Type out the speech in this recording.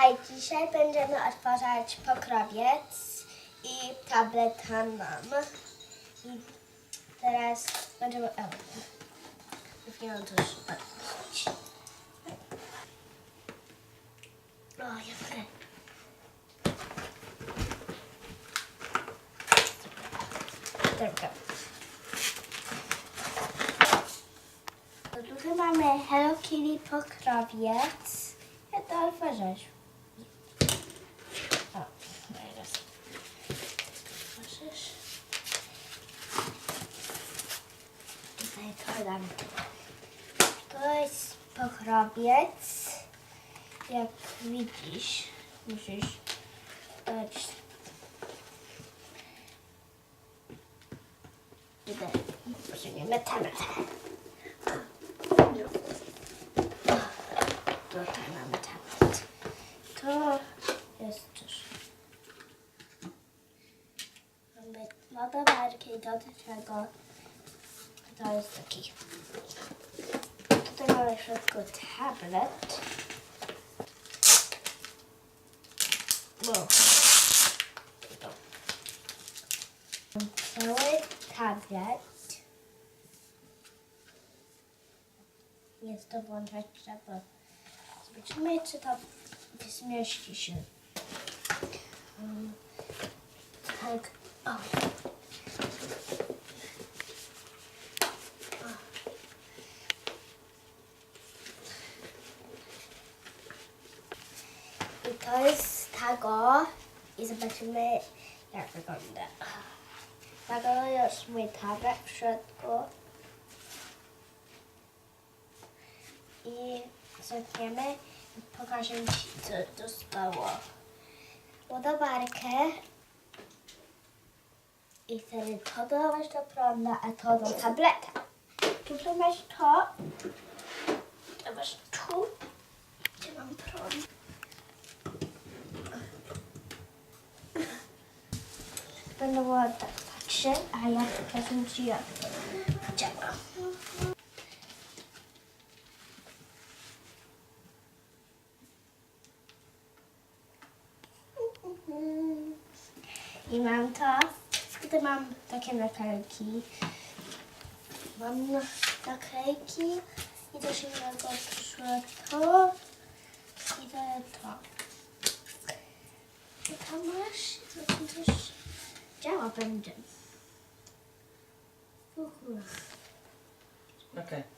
Hej, dzisiaj będziemy otwarzać pokrowiec i tableta mam. I teraz będziemy... O, powinnam to już odwrócić. O, ja mogę. Dobra. Tutaj mamy Hello Kitty pokrowiec. Ja to otworzysz. O, teraz. Otworzysz. Tutaj to jest pokrowiec. Jak widzisz, musisz dać przyjmiemy tablet. Tutaj mamy tablet. To jest też. Mamy ładowarki do tego. To jest taki. Tutaj mamy w środku tablet. Wow. To. Cały tablet. Jest to włączać trzeba. Zobaczymy, czy to zmieści się. Um, tak. O. O. to jest z tego. I zobaczymy, jak wygląda. Tego jest mój tablet w środku. I zamkniemy i pokażę Ci, co dostało. Ładowarkę. I wtedy to dawać do prądu, a to do tableta. Tu masz. To masz tu. Gdzie mam prąd? Będę ładnie patrzeć, a ja pokażę Ci jak to działa. I mam to. Tutaj mam takie naklejki. Mam na- naklejki. I też innego przyszło to. I to to. I tam masz. To ci też działa będzie. Okej.